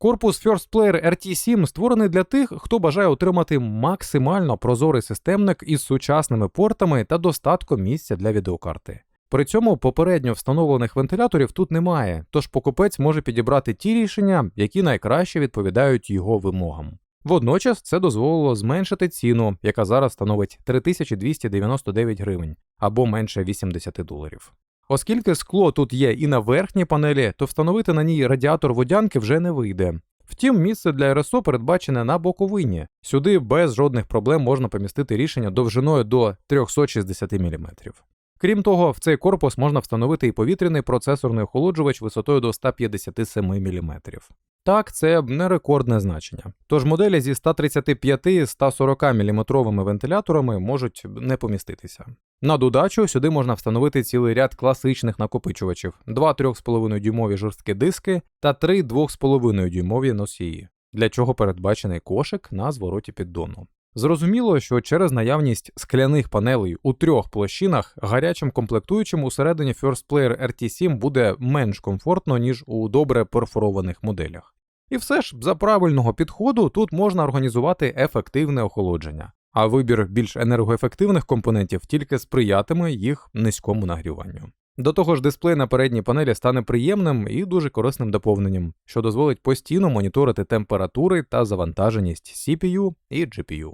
Корпус First Player RT7 створений для тих, хто бажає отримати максимально прозорий системник із сучасними портами та достатком місця для відеокарти. При цьому попередньо встановлених вентиляторів тут немає, тож покупець може підібрати ті рішення, які найкраще відповідають його вимогам. Водночас це дозволило зменшити ціну, яка зараз становить 3299 гривень або менше 80 доларів. Оскільки скло тут є і на верхній панелі, то встановити на ній радіатор водянки вже не вийде. Втім, місце для РСО передбачене на боковині. Сюди без жодних проблем можна помістити рішення довжиною до 360 мм. Крім того, в цей корпус можна встановити і повітряний процесорний охолоджувач висотою до 157 мм. Так, це не рекордне значення. Тож моделі зі 135-140 мм вентиляторами можуть не поміститися. На додачу сюди можна встановити цілий ряд класичних накопичувачів: два 3,5 дюймові жорсткі диски та три 2,5 дюймові носії, для чого передбачений кошик на звороті піддону. Зрозуміло, що через наявність скляних панелей у трьох площинах гарячим комплектуючим усередині First Player RT7 буде менш комфортно, ніж у добре перфорованих моделях. І все ж, за правильного підходу тут можна організувати ефективне охолодження, а вибір більш енергоефективних компонентів тільки сприятиме їх низькому нагріванню. До того ж, дисплей на передній панелі стане приємним і дуже корисним доповненням, що дозволить постійно моніторити температури та завантаженість CPU і GPU.